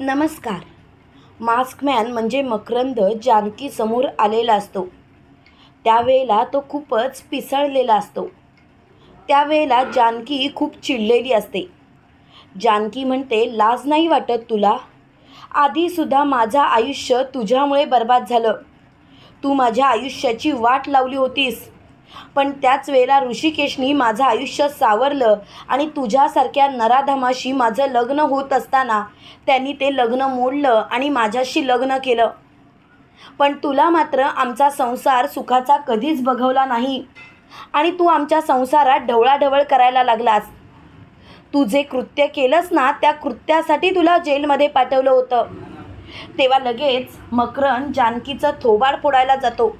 नमस्कार. मास्कमॅन म्हणजे मकरंद जानकी समोर आलेला असतो. त्यावेळेला तो खूपच पिसळलेला असतो. त्यावेळेला जानकी खूप चिडलेली असते. जानकी म्हणते लाज नाही वाटत तुला. आधीसुद्धा माझं आयुष्य तुझ्यामुळे बर्बाद झालं. तू माझ्या आयुष्याची वाट लावली होतीस. पण त्याच वेळेला ऋषिकेशनी माझं आयुष्य सावरलं आणि तुझ्यासारख्या नराधमाशी माझं लग्न होत असताना त्यांनी ते लग्न मोडलं आणि माझ्याशी लग्न केलं. पण तुला मात्र आमचा संसार सुखाचा कधीच बघवला नाही आणि तू आमच्या संसारात ढवळाढवळ करायला लागलास. तू जे कृत्य केलंस ना त्या कृत्यासाठी तुला जेलमध्ये पाठवलं होतं. तेव्हा लगेच मकरन जानकीचं थोबाड फोडायला जातो.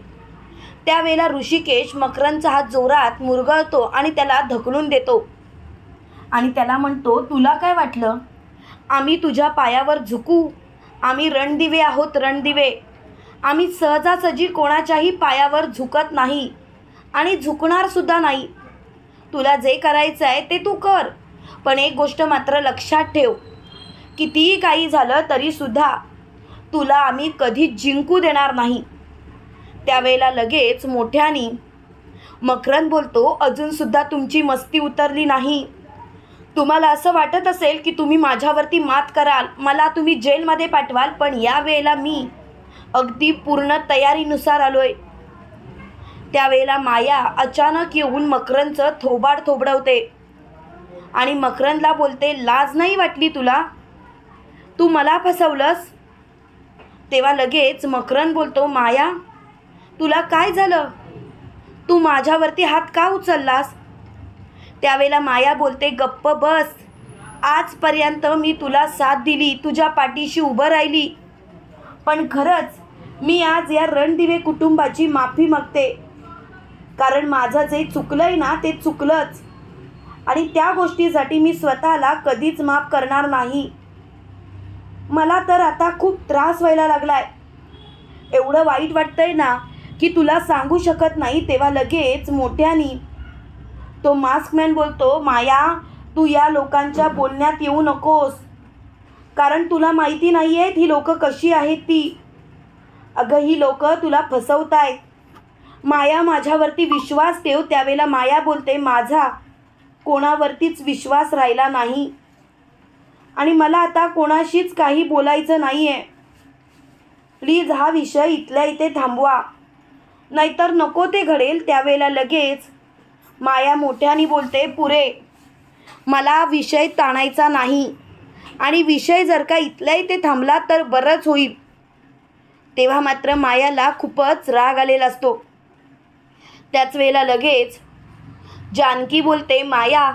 त्यावेळेला ऋषिकेश मकरनचा हात जोरात मुरगळतो आणि त्याला धकलून देतो. आणि त्याला म्हणतो तुला काय वाटलं? आम्ही तुझ्या पायावर झुकू. आम्ही रणदिवे आहोत रणदिवे. आम्ही सहजासहजी कोणाच्याही पायावर झुकत नाही आणि झुकणारसुद्धा नाही. तुला जे करायचं आहे ते तू कर. पण एक गोष्ट मात्र लक्षात ठेव. कितीही काही झालं तरीसुद्धा तुला आम्ही कधीच जिंकू देणार नाही. त्यावेळेला लगेच मोठ्यानी मकरन बोलतो अजूनसुद्धा तुमची मस्ती उतरली नाही. तुम्हाला असं वाटत असेल की तुम्ही माझ्यावरती मात कराल मला तुम्ही जेलमध्ये पाठवाल पण या वेळेला मी अगदी पूर्ण तयारीनुसार आलो आहे त्यावेळेला माया अचानक येऊन मकरनचं थोबाड थोबडवते आणि मकरनला बोलते लाज नाही वाटली तुला? तू मला फसवलंस? तेव्हा लगेच मकरन बोलतो माया तुला काय झालं? तू माझ्यावरती हात का उचललास? त्यावेळेला माया बोलते गप्प बस. आजपर्यंत मी तुला साथ दिली तुझ्या पाठीशी उभं राहिली. पण खरंच मी आज या रणदिवे कुटुंबाची माफी मागते. कारण माझं जे चुकलं आहे ना ते चुकलंच. आणि त्या गोष्टीसाठी मी स्वतःला कधीच माफ करणार नाही. मला तर आता खूप त्रास व्हायला लागलाय. एवढं वाईट वाटतंय ना की तुला सांगू शकत नाही तेव्हा लगेच मोठ्यानी तो मास्कमॅन बोलतो माया तू या लोकांच्या बोलण्यात येऊ नकोस. कारण तुला माहिती नाही आहेत ही लोकं कशी आहेत ती. अगं ही लोकं तुला फसवतायत. माया माझ्यावरती विश्वास ठेव त्यावेळेला माया बोलते माझा कोणावरतीच विश्वास राहिला नाही. आणि मला आता कोणाशीच काही बोलायचं नाही आहे प्लीज हा विषय इथल्या इथे थांबवा. नाहीतर नको ते घडेल त्यावेळेला लगेच. माया मोठ्याने बोलते पुरे मला विषय ताणायचा नाही आणि विषय जर का इथल्या इथे थांबला तर बरंच होईल. तेव्हा मात्र मायाला खूपच राग आलेला असतो. त्याच वेळेला लगेच जानकी बोलते माया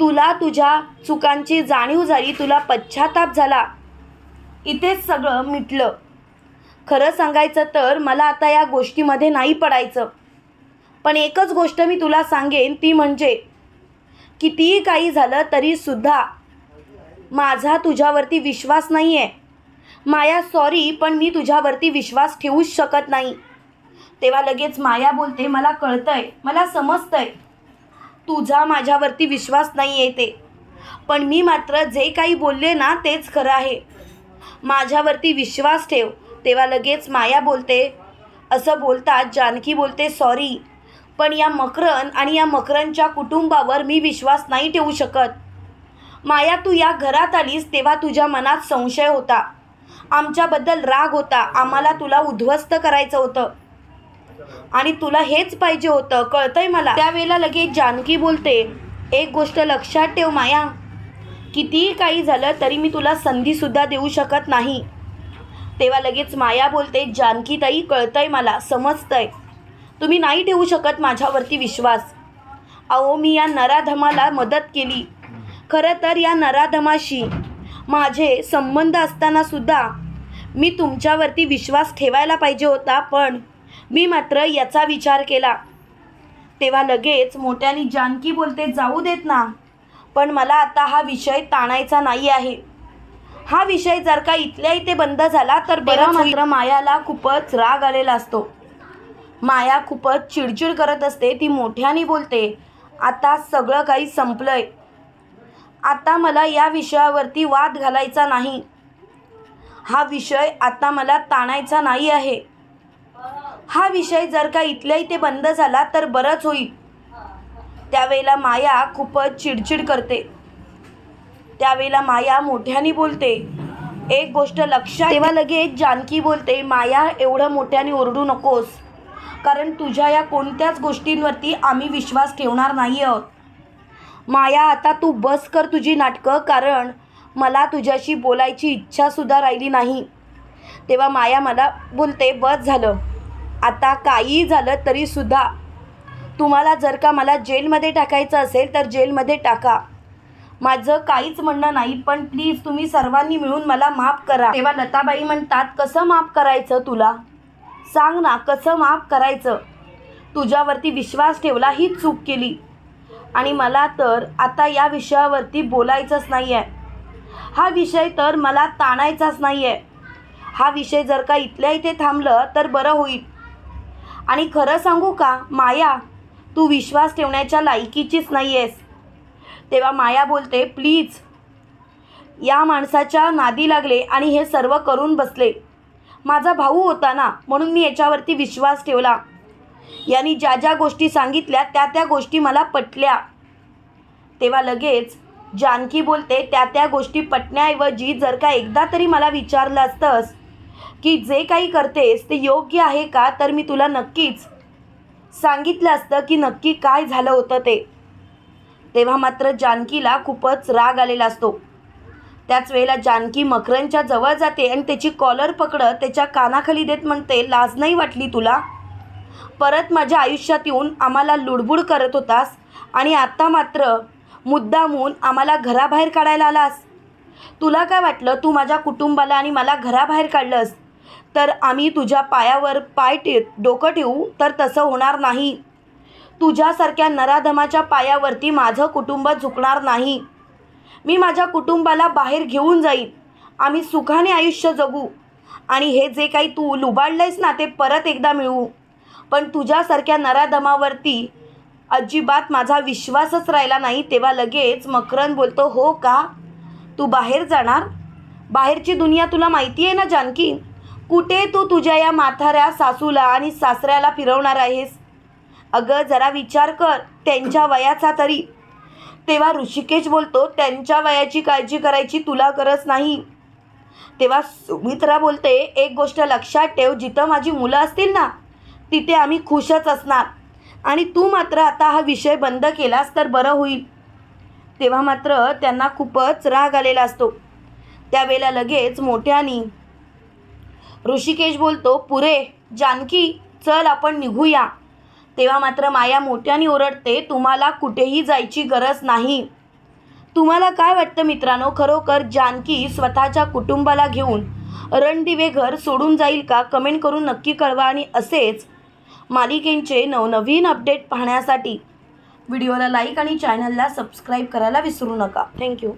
तुला तुझ्या चुकांची जाणीव झाली तुला पश्चाताप झाला. इथेच सगळं मिटलं. खरं सांगायचं तर मला आता या गोष्टीमध्ये नाही पडायचं. पण एकच गोष्ट मी तुला सांगेन ती म्हणजे कितीही काही झालं तरीसुद्धा माझा तुझ्यावरती विश्वास नाही आहे माया सॉरी पण मी तुझ्यावरती विश्वास ठेवूच शकत नाही. तेव्हा लगेच माया बोलते मला कळतंय मला समजतंय. तुझा माझ्यावरती विश्वास नाही आहे ते. पण मी मात्र जे काही बोलले ना तेच खरं आहे. माझ्यावरती विश्वास ठेव. तेव्हा लगेच माया बोलते. असं बोलतात जानकी बोलते सॉरी. पण या मकरन आणि या मकरनच्या कुटुंबावर मी विश्वास नाही ठेवू शकत. माया तू या घरात आलीस तेव्हा तुझ्या मनात संशय होता. आमच्याबद्दल राग होता. आम्हाला तुला उद्ध्वस्त करायचं होतं. आणि तुला हेच पाहिजे होतं. कळतंय मला? त्यावेळेला लगेच जानकी बोलते एक गोष्ट लक्षात ठेव माया. कितीही काही झालं तरी मी तुला संधीसुद्धा देऊ शकत नाही. तेव्हा लगेच माया बोलते जानकीताई कळतंय मला समजतंय. तुम्ही नाही ठेवू शकत माझ्यावरती विश्वास. अहो मी या नराधमाला मदत केली. खरं तर या नराधमाशी माझे संबंध असतानासुद्धा मी तुमच्यावरती विश्वास ठेवायला पाहिजे होता पण मी मात्र याचा विचार केला. तेव्हा लगेच मोठ्याने जानकी बोलते जाऊ देत ना. पण मला आता हा विषय ताणायचा नाही आहे. हा विषय जर का इथल्या इथे बंद झाला तर बरं मात्र मायाला खूपच राग आलेला असतो. माया खूपच चिडचिड करत असते ती मोठ्याने बोलते आता सगळं काही संपलंय. आता मला या विषयावरती वाद घालायचा नाही. हा विषय आता मला ताणायचा नाही आहे. हा विषय जर का इथल्या इथे बंद झाला तर बरंच होईल. त्यावेळेला माया खूपच चिडचिड करते. त्यावेळेला माया मोठ्याने बोलते. एक गोष्ट लक्षात तेव्हा लगेच जानकी बोलते माया एवढं मोठ्याने ओरडू नकोस. कारण तुझ्या या कोणत्याच गोष्टींवरती आम्ही विश्वास ठेवणार नाही आहोत माया आता तू बस कर तुझी नाटकं कारण मला तुझ्याशी बोलायची इच्छासुद्धा राहिली नाही. तेव्हा माया मला बोलते बस झालं. आता काहीही झालं तरीसुद्धा तुम्हाला जर का मला जेलमध्ये टाकायचं असेल तर जेलमध्ये टाका. माझं काहीच म्हणणं नाही पण प्लीज तुम्ही सर्वांनी मिळून मला माफ करा. तेव्हा लताबाई म्हणतात कसं माफ करायचं तुला? सांग ना कसं माफ करायचं? तुझ्यावरती विश्वास ठेवला ही चूक केली. आणि मला तर आता या विषयावरती बोलायचंच नाही आहे हा विषय तर मला ताणायचाच नाही आहे हा विषय जर का इथल्या इथे थांबलं तर बरं होईल. आणि खरं सांगू का माया तू विश्वास ठेवण्याच्या लायकीचीच नाही आहेस तेव्हा माया बोलते प्लीज. या माणसाच्या नादी लागले आणि हे सर्व करून बसले. माझा भाऊ होता ना म्हणून मी याच्यावरती विश्वास ठेवला. यांनी ज्या ज्या गोष्टी सांगितल्या त्या त्या गोष्टी मला पटल्या. तेव्हा लगेच जानकी बोलते त्या त्या गोष्टी पटण्याऐवजी जर का एकदा तरी मला विचारलं असतंस की जे काही करतेस ते योग्य आहे का तर मी तुला नक्कीच सांगितलं असतं की नक्की काय झालं होतं ते. तेव्हा मात्र जानकीला खूपच राग आलेला असतो. त्याच वेळेला जानकी मकरनच्या जवळ जाते आणि त्याची कॉलर पकडत त्याच्या कानाखाली देत म्हणते लाज नाही वाटली तुला? परत माझ्या आयुष्यात येऊन आम्हाला लुडबुड करत होतास आणि आत्ता मात्र मुद्दामून आम्हाला घराबाहेर काढायला आलास. तुला काय वाटलं? तू माझ्या कुटुंबाला आणि मला घराबाहेर काढलंस. तर आम्ही तुझ्या पायावर पाय टे डोकं ठेवू तर तसं होणार नाही. तुझ्यासारख्या नराधमाच्या पायावरती माझं कुटुंब झुकणार नाही. मी माझ्या कुटुंबाला बाहेर घेऊन जाईन. आम्ही सुखाने आयुष्य जगू. आणि हे जे काही तू लुबाडलंयस ना ते परत एकदा मिळवू. पण तुझ्यासारख्या नराधमावरती अजिबात माझा विश्वासच राहिला नाही तेव्हा लगेच मकरन बोलतो हो का? तू बाहेर जाणार? बाहेरची दुनिया तुला माहिती आहे ना जानकी? कुठे तू तुझ्या या म्हाताऱ्या सासूला आणि सासऱ्याला फिरवणार आहेस? अगं जरा विचार कर त्यांच्या वयाचा तरी. तेव्हा ऋषिकेश बोलतो त्यांच्या वयाची काळजी करायची तुला गरज नाही. तेव्हा सुमित्रा बोलते एक गोष्ट लक्षात ठेव जिथं माझी मुलं असतील ना तिथे आम्ही खुशच असणार. आणि तू मात्र आता हा विषय बंद केलास तर बरं होईल. तेव्हा मात्र त्यांना खूपच राग आलेला असतो. त्यावेळेला लगेच मोठ्यानी ऋषिकेश बोलतो पुरे जानकी चल आपण निघूया. तेव्हा मात्र माया मोठ्याने ओरडते तुम्हाला कुठेही जायची गरज नाही. तुम्हाला काय वाटतं मित्रांनो? खरोखर जानकी स्वतःच्या कुटुंबाला घेऊन रणदिवे घर सोडून जाईल का? कमेंट करून नक्की कळवा आणि असेच मालिकेंचे नवनवीन अपडेट पाहण्यासाठी व्हिडिओला लाईक आणि चॅनलला सबस्क्राईब करायला विसरू नका. थँक्यू